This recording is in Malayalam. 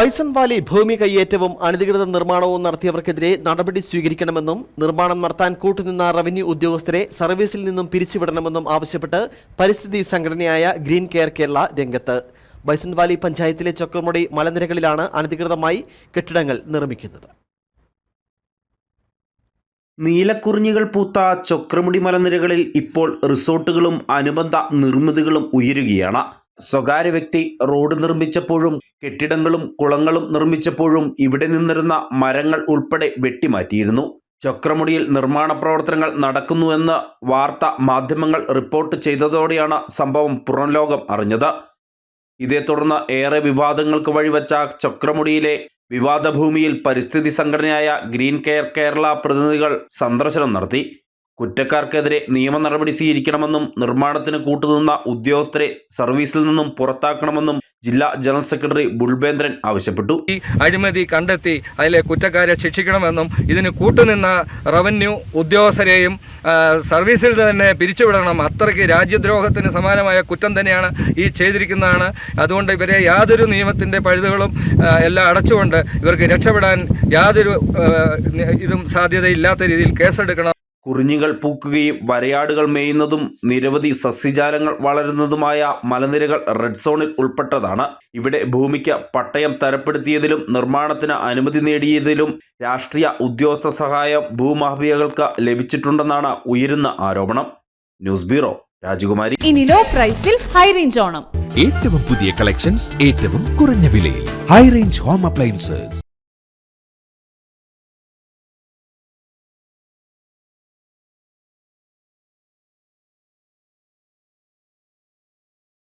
ബൈസൺ വാലി ഭൂമി കയ്യേറ്റവും അനധികൃത നിർമ്മാണവും നടത്തിയവർക്കെതിരെ നടപടി സ്വീകരിക്കണമെന്നും നിർമ്മാണം നടത്താൻ കൂട്ടുനിന്ന റവന്യൂ ഉദ്യോഗസ്ഥരെ സർവീസിൽ നിന്നും പിരിച്ചുവിടണമെന്നും ആവശ്യപ്പെട്ട് പരിസ്ഥിതി സംഘടനയായ ഗ്രീൻ കെയർ കേരള രംഗത്ത്. ബൈസൺ വാലി പഞ്ചായത്തിലെ ചൊക്കമുടി മലനിരകളിലാണ് അനധികൃതമായി കെട്ടിടങ്ങൾ നിർമ്മിക്കുന്നത്. നീലക്കുറിഞ്ഞികൾ പൂത്ത ചൊക്രമുടി മലനിരകളിൽ ഇപ്പോൾ റിസോർട്ടുകളും അനുബന്ധ നിർമ്മിതികളും ഉയരുകയാണ്. സ്വകാര്യ വ്യക്തി റോഡ് നിർമ്മിച്ചപ്പോഴും കെട്ടിടങ്ങളും കുളങ്ങളും നിർമ്മിച്ചപ്പോഴും ഇവിടെ നിന്നിരുന്ന മരങ്ങൾ ഉൾപ്പെടെ വെട്ടിമാറ്റിയിരുന്നു. ചക്രമുടിയിൽ നിർമ്മാണ പ്രവർത്തനങ്ങൾ നടക്കുന്നുവെന്ന് വാർത്ത മാധ്യമങ്ങൾ റിപ്പോർട്ട് ചെയ്തതോടെയാണ് സംഭവം പുറംലോകം അറിഞ്ഞത്. ഇതേ തുടർന്ന് ഏറെ വിവാദങ്ങൾക്ക് വഴിവെച്ച ചക്രമുടിയിലെ വിവാദ ഭൂമിയിൽ പരിസ്ഥിതി സംഘടനയായ ഗ്രീൻ കെയർ കേരള പ്രതിനിധികൾ സന്ദർശനം നടത്തി. കുറ്റക്കാർക്കെതിരെ നിയമ നടപടി സ്വീകരിക്കണമെന്നും നിർമ്മാണത്തിന് കൂട്ടുനിന്ന ഉദ്യോഗസ്ഥരെ സർവീസിൽ നിന്നും പുറത്താക്കണമെന്നും ജില്ലാ ജനറൽ സെക്രട്ടറി ബുൾബേന്ദ്രൻ ആവശ്യപ്പെട്ടു. ഈ അഴിമതി കണ്ടെത്തി അതിലെ കുറ്റക്കാരെ ശിക്ഷിക്കണമെന്നും ഇതിന് കൂട്ടുനിന്ന റവന്യൂ ഉദ്യോഗസ്ഥരെയും സർവീസിൽ തന്നെ പിരിച്ചുവിടണം. അത്രയ്ക്ക് രാജ്യദ്രോഹത്തിന് സമാനമായ കുറ്റം തന്നെയാണ് ഈ ചെയ്തിരിക്കുന്നതാണ്. അതുകൊണ്ട് ഇവരെ യാതൊരു നിയമത്തിന്റെ പഴുതുകളും എല്ലാം അടച്ചുകൊണ്ട് ഇവർക്ക് രക്ഷപ്പെടാൻ യാതൊരു ഇതും സാധ്യതയില്ലാത്ത രീതിയിൽ കേസെടുക്കണം. കുറിഞ്ഞികൾ പൂക്കുകയും വരയാടുകൾ മേയുന്നതും നിരവധി സസ്യജാലങ്ങൾ വളരുന്നതുമായ മലനിരകൾ റെഡ് സോണിൽ ഉൾപ്പെട്ടതാണ്. ഇവിടെ ഭൂമിക്ക് പട്ടയം തരപ്പെടുത്തിയതിലും നിർമ്മാണത്തിന് അനുമതി നേടിയതിലും രാഷ്ട്രീയ ഉദ്യോഗസ്ഥ സഹായം ഭൂമാഫിയകൾക്ക് ലഭിച്ചിട്ടുണ്ടെന്നാണ് ഉയരുന്ന ആരോപണം. ന്യൂസ് ബ്യൂറോ രാജകുമാരി. ഇനി ലോ പ്രൈസിൽ ഹൈ റേഞ്ച് ഓണം. ഏറ്റവും പുതിയ കളക്ഷൻസ് ഏറ്റവും കുറഞ്ഞ വിലയിൽ. High range home appliances